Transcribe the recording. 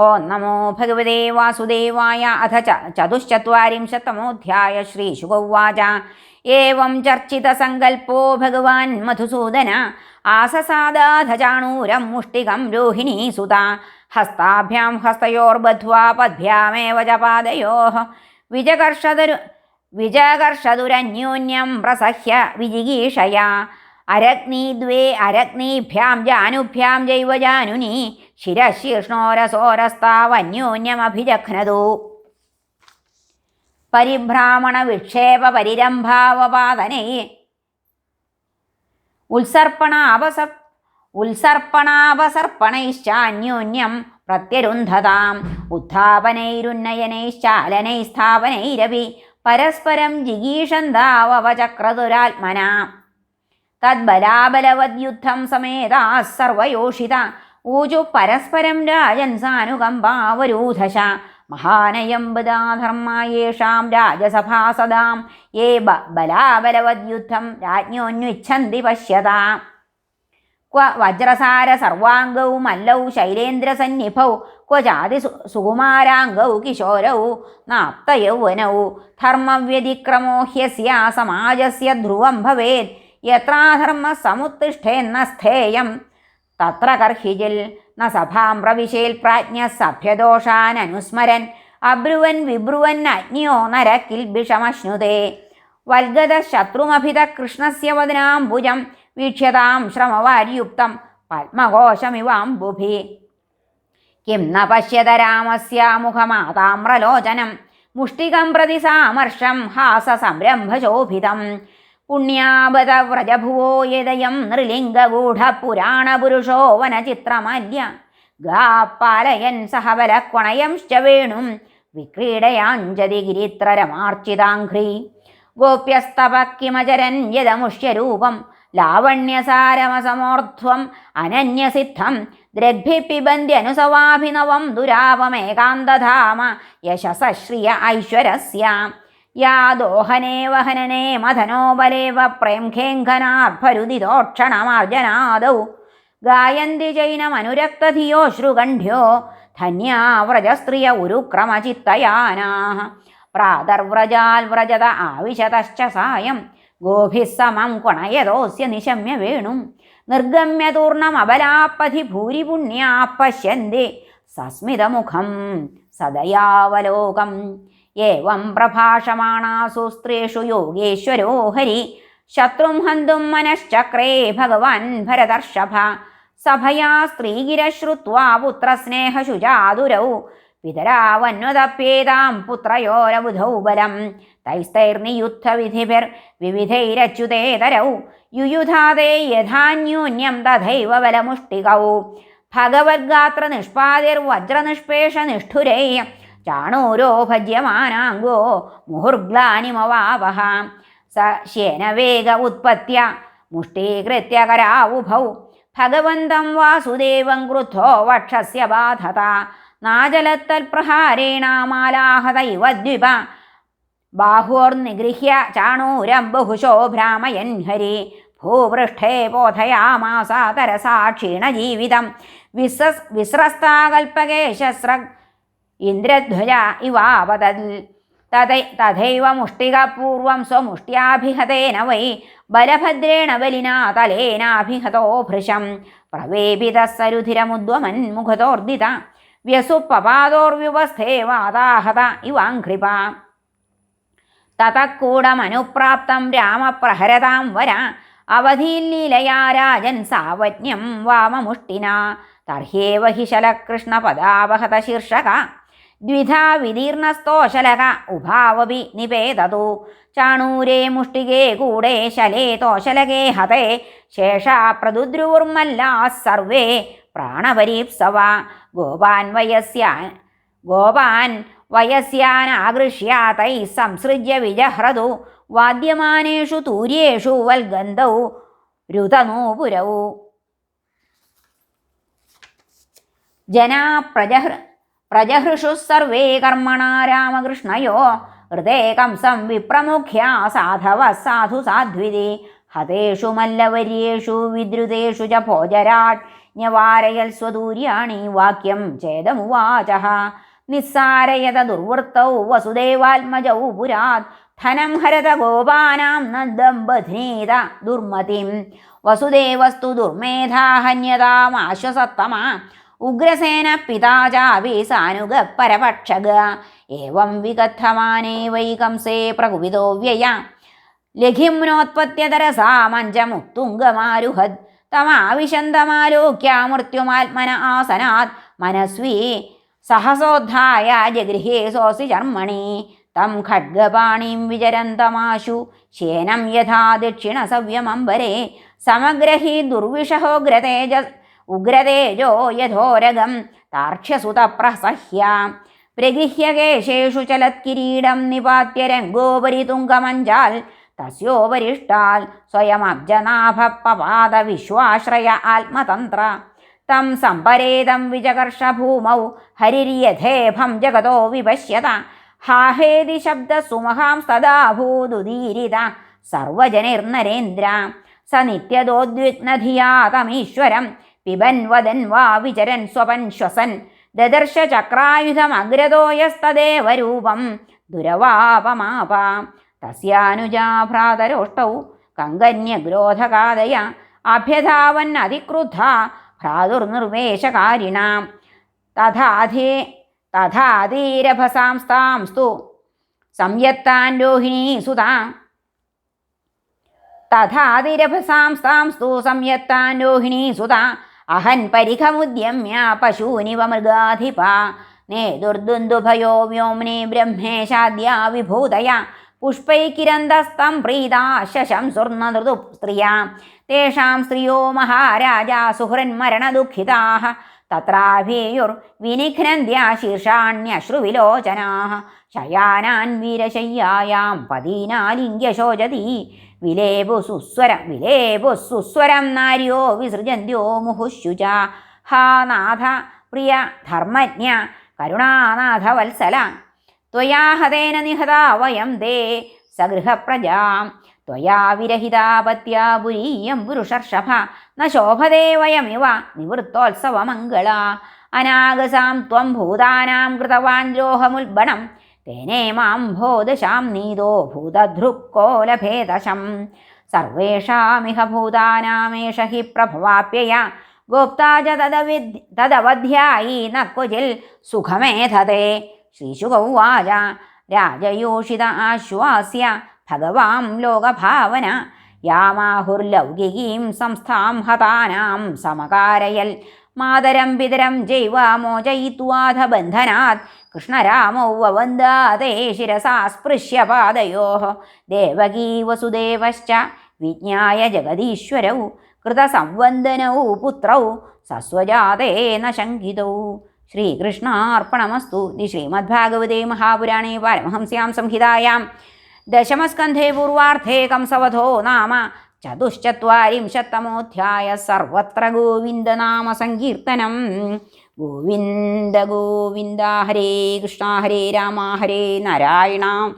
ഓം നമോ ഭഗവതേ വാസുദേവായ അഥ ചതുശ്ചത്വാരിംശത്തമോധ്യായ ശ്രീശുഗൗവാച ഏവം ചർച്ചിതസങ്കൽപ്പോ ഭഗവാൻ മധുസൂദന. ആസസാദാധചാണൂരം മുഷ്ടികം രോഹിണീ സുത. ഹസ്താഭ്യാം ഹസ്തയോർബദ്ധ്വാ പദ്ഭ്യാമേവ ച പാദയോ. വിജകർഷതരു വിജകർഷതുരന്യോന്യം പ്രസഹ്യ വിജിഗീഷയാ. അരഗ്നീദ്വേ അരഗ്നിഭ്യാം ജാനുഭ്യാം ജൈവ ജാനുനി. ശിരശീർഷ്ണോരസോരസ്താവന്യോന്യമഭിജഘ്നതു പരിഭ്രാമണ വിക്ഷേപ പരിരംഭാവപാതനേ ഉത്സർപ്പണാപസർ ഉത്സർപ്പണാപസർപ്പണൈശ്ചാന്യോന്യം പ്രത്യരുന്ധതാം. ഉത്ഥാപനൈരുന്നയനൈശ്ചാലനൈസ്ഥാപനൈരവി പരസ്പരം ജിഗീഷന്താവചക്രതുരാത്മന തദ്ബലാബലവദ്യുദ്ധം സമേതാ സർവയോഷിത ഊജു പരസ്പരം രാജൻ സാനുകമ്പാവരൂധശ മഹാനയം ബദാധർമായേഷാം രാജസഭാസദാം ഏ ബലാബലവദ്യുദ്ധം രാജ്ഞോന്വിച്ഛന്തി പശ്യതാം. ക്വ വജ്രസാര സർവാംഗൗ മല്ലൗ ശൈലേന്ദ്രസന്നിഭൗ ക്വ ജാതി സുകുമാരാംഗൗ കിശോരൗ നാപ്തയൗവനൗ ധർമ്മവ്യതിക്രമോ സമാജസ്യ ധ്രുവം ഭവേത്. യത്രാധർമ്മ സമുത്തിഷ്ഠേന്ന സ്ഥേയം തത്ര കർഹിജിൽ ന സഭാം പ്രവിശേൽ പ്രാജ്ഞ സഭ്യദോഷാൻ അനുസ്മരൻ. അബ്രുവൻ വിബ്രുവൻ അജ്ഞോ നര കിൽബിഷമശ്നുതേ വൽഗത ശത്രുമഭിത കൃഷ്ണസ്യ വദനാംബുജം. വീക്ഷ്യതാം ശ്രമവാര്യുക്തം പത്മഘോഷമിവാംബുഭി കിം ന പശ്യത രാമസ്യ മുഖമാതാമ്രലോചനം മുഷ്ടികം പ്രതി സാമർഷം ഹാസസംരംഭശോഭിതം പുണ്യാബത വ്രജഭുവോ യദയം നൃലിംഗഗൂഢപുരാണപുരുഷോ വനചിത്രമല്യ ഗാപ്പാലയൻ സഹബലക്വണയംശ്ച വേണും വിക്രീഡയാഞ്ജതി ഗിരിത്രരമാർച്ചിതാഘ്രി ഗോപ്യസ്തപക്കിമചരൻ യദമുഷ്യരൂപം ലാവണ്യസാരമസമോർധ്വം അനന്യസിദ്ധം ദ്രഗ്ഭിപ്പിബന്ധ്യനുസവാഭിനവം ദുരാപമേകാന്തധാമ യശസശ്രിയ ഐശ്വരസ്യാം. യാ ദോഹനേ വഹനനേ മഥനോബലേവ പ്രേംഖേങ്കനാർഭരുദിതോക്ഷണമാർജനാദൗ ഗായന്തി ജൈനമനുരക്തധിയോ ശ്രുഗണ്ഠ്യോ ധന്യാ ധന്യാവ്രജസ്ത്രിയ ഉരുക്രമചിത്തയാനാ പ്രാതർവ്രജാൽ വ്രജത ആവിശതശ്ച സായം ഗോഭിസ്സമം സമം കുണയതോസ്യ നിശമ്യ വേണും. നിർഗമ്യ തൂർണമബലാപ്പധി ഭൂരിപുണ്യാ പശ്യന്തി സസ്മിതമുഖം സദയാവലോകം. ഏവം പ്രഭാഷമാണാസു സ്ത്രീഷു യോഗേശ്വരോ ഹരി. ശത്രും ഹന്തും മനശ്ചക്രേ ഭഗവാൻ ഭരതർഷഭ. സഭയാ സ്ത്രീഗിരശ്രുത്വാ പുത്രസ്നേഹശുചാതുരൗ. പിതരാവന്വതപ്യേതാം പുത്രയോരബുധൗ ബലം. തൈസ്തൈർനിയുദ്ധവിധിഭിർ വിവിധൈരച്യുതേതരൗ. യുയുധാതേ യഥാന്യൂന്യം തഥൈവ ബലമുഷ്ടികൗ. ഭഗവദ്ഗാത്ര നിഷ്പാതിർവജ്രനിഷ്പേഷ നിഷ്ഠുരൈ ചാണൂരോ ഭജ്യമാനാംഗോ മുഹുർഗ്ലാനിമവാവഹ. സ ശേനവേഗ ഉത്പത്യ മുഷ്ടീകൃത്യ കരാവുഭൗ ഭഗവന്തം വാസുദേവം ക്രുദ്ധോ വക്ഷസ്യ ബാധത. നാജലത്തൽപ്രഹാരേണാമാലാഹത ഇവ ദ്വിപ. ബാഹോർനിഗൃഹ്യ ചാണൂരം ബഹുശോ ഭ്രാമയൻ ഹരി. ഭൂപൃഷ്ഠേ ബോധയാമാസ ജീവിതം. വിസസ് വിസ്രസ്താകൽപകേശസ്ര ഇന്ദ്രധ്വജ ഇവാപതൽ. തഥൈ തഥൈവ മുഷ്ടികപൂർവം സ്വമുഷ്ട്യാഭിഹതേന വൈ ബലഭദ്രേണ ബലിനാ തലേനാഭിഹതോ ഭൃശം. പ്രവേപിത സരുധിരമുദ്വമൻ മുഖതോർദിത. വ്യസുപ്പപാദോർവ്യുപസ്ഥേ വാതാഹത ഇവാഘ്രിപ തതക്കൂടമനുപ്രാപ്തം രാമപ്രഹരതാം വര. അവധീലീലയാ രാജൻ സാവജ്ഞം വാമമുഷ്ടിന. തർഹ്യേവ ഹി ശലകൃഷ്ണപദാവഹത ശീർഷക. ദ്വിധാ വിദീർണസ്തോശലക ഉഭാവപി നിപേതതു ചാണൂരേ മുഷ്ടികേ കൂടേ ശലേ തോശലകേ ഹതേ. ശേഷാ പ്രദുദ്രുർമല്ലാ സർവേ പ്രാണപരീപ്സവ. ഗോപാൻ വയസ്യാൻ ഗോപാൻ വയസ്യാനാകൃഷ്യ തൈ സംസൃജ്യ വിജഹ്രതു വാദ്യമാനേഷു തൂര്യേഷു വൽഗന്ധൗ രുതനൂപുരൗ ജനാ പ്രജഹൃ പ്രജഹൃഷു സർവേ കർമ്മണ രാമകൃഷ്ണയോ ഹൃദേ കംസം വിപ്രമുഖ്യാ സാധവ സാധു സാധ്വിതി. ഹതേഷു മല്ലവര്യേഷു വിദ്രുതേഷു ച ഭോജരാട് ന്യവാരയൽ സ്വദൂര്യാണി വാക്യം ചേതമുവാച നിസ്സാരയത ദുർവൃത്തൗ വസുദേവാത്മജൗ പുരാത്. ധനം ഹരത ഗോപാനാം നന്ദം ബധ്നീത ദുർമതിം. വസുദേവസ്തു ദുർമേധാ ഹന്യതാമാശ്വസത്തമ ഉഗ്രസേന പിതാചാപി സാനുഗ പരപക്ഷഗ. ഏവം വികഥമാനേ വൈകംസേ പ്രകുപിതോ വ്യയ. ലഘിംനോത്പത്യതരസാ മഞ്ചമുത്തുംഗമാരുഹത് തമാവിശന്തമാലോക്യ മൃത്യുമാത്മന ആസനാത്. മനസ്വി സഹസോദ്ധായ ജഗൃഹേ സോസി ചർമ്മണി. തം ഖഡ്ഗപാണിം വിചരന്തമാശു. ശേനം യഥാ ദക്ഷിണസവ്യമംബരെ. സമഗ്രഹി ദുർവിഷഹോഗ്രതേജ ഉഗ്രതേജോ യഥോരഗം താർക്ഷ്യസുതപ്രസഹ്യ. പ്രഗൃഹ്യ കേശേഷു ചലത്കിരീടം നിപാത്യ രംഗോപരി തുങ്കമഞ്ചാൽ തസ്യോപരിഷ്ടാൽ സ്വയമബ്ജനാഭപ്പപാദ വിശ്വാശ്രയ ആത്മതന്ത്ര. തം സംപരേതം വിജകർഷ ഭൂമൗ ഹരിര്യഥേഭം ജഗതോ വിപശ്യത. ഹാഹേതി ശബ്ദ സുമഹാം സദാ ഭൂതുദീരിത സർവജനിർനരേന്ദ്ര. സ നിത്യദോദ്വിഗ്നധിയാ തമീശ്വരം പിബൻ വദൻ വാ വിചരൻ സ്വപൻ ശ്വസൻ ദദർശ ചക്രായുധം അഗ്രതോയസ്തദേവരൂപം ദുരവാപമാപ. തസ്യാനുജാ ഭ്രാതരോഷ്ടൗ കങ്കന്യഗ്രോധകാദയ അഭ്യധാവൻ അതിക്രുദ്ധ ഭ്രാതുർനിർവേശകാരിണാം. തഥാധേ തഥാധീരഭസാംസ്താംസ്തു സംയത്താൻ രോഹിണീ സുതാ. തഥാതിരഭസാംസ്താംസ്തു സംയത്താൻ രോഹിണീ സുത. അഹൻ പരിഖമുദ്യമ്യ പശൂനിവ മൃഗാധിപ നേ ദുർദുന്ദുഭയോ വ്യോംനി ബ്രഹ്മേശാദ്യ വിഭൂതയ. പുഷ്പൈക്കിരന്തസ്തം പ്രീതാ ശശംസുർണൃതു സ്ത്രിയാ തേഷാം സ്ത്രീയോ മഹാരാജാ സുഹൃന്മരണദുഃഖിതാः തത്രാഭേയുർ വിനിഘ്നന്ത്യാശീർഷാണ്യശ്രുവിലോചനാ ശയാനാൻ വീരശയ്യായാം പതീനാലിംഗ്യശോചതി. വിലേപു സുസ്വരം വിലേപു സുസ്വരം നാര്യോ വിസൃജന്ത്യോ മുഹുശുച ഹാ നാഥ പ്രിയ ധർമ്മജ്ഞ കരുണാനാഥ വത്സല ത്വയാഹതേന നിഹത വയം ദേ സഗൃഹപ്രജാം. ത്വയാ വിരഹിതാപത്യാ പുരീയം പുരുഷർഷഭ. ന ശോഭദേവയമിവ നിവൃത്തോത്സവമംഗള. അനാഗസാം ത്വം ഭൂതാനാം കൃതവാൻ ദ്രോഹമുൽബണം. തേനേ മാം ഭോദശാം നീതോ ഭൂതധൃക്കോലഭേദശം സർവേഷാമിഹ ഭൂതാനാമേഷ ഹി പ്രഭവാപ്യയ. ഗോപ്താജ ച തദവി തദവധ്യായി ന ക്വചിൽ സുഖമേധതേ ശ്രീശുഗൗവാച രാജയോഷിത ആശ്വാസ്യ ഭഗവാം ലോകഭാവന. യാമാഹുർലൗകികീം സംസ്ഥാം ഹതാനാം സമകാരയൽ. മാതരം പിതരം ജൈവ ബന്ധനാത് കൃഷ്ണരാമൗ വവന്ദാതേ ശിരസാ സ്പൃശ്യ പാദയോ ദേവകീ വസുദേവശ്ച വിജ്ഞായ ജഗദീശ്വരൗ. കൃതസംവന്ദനൗ പുത്രൗ. സസ്വജാതേന ശങ്കിതൗ. ശ്രീകൃഷ്ണാർപ്പണമസ്തു. ശ്രീമദ്ഭാഗവതേ മഹാപുരാണേ പാരമഹംസ്യാം സംഹിതായാം. ദശമസ്കന്ധേ പൂർവാർത്ഥേ കംസവധോ നാമ. ചതുശ്ചത്വാരിംശത്തമോധ്യായ സർവത്ര ഗോവിന്ദനാമ സങ്കീർത്തനം. ഗോവിന്ദ ഗോവിന്ദ ഹരേ കൃഷ്ണ ഹരേ രാമ ഹരേ നാരായണ.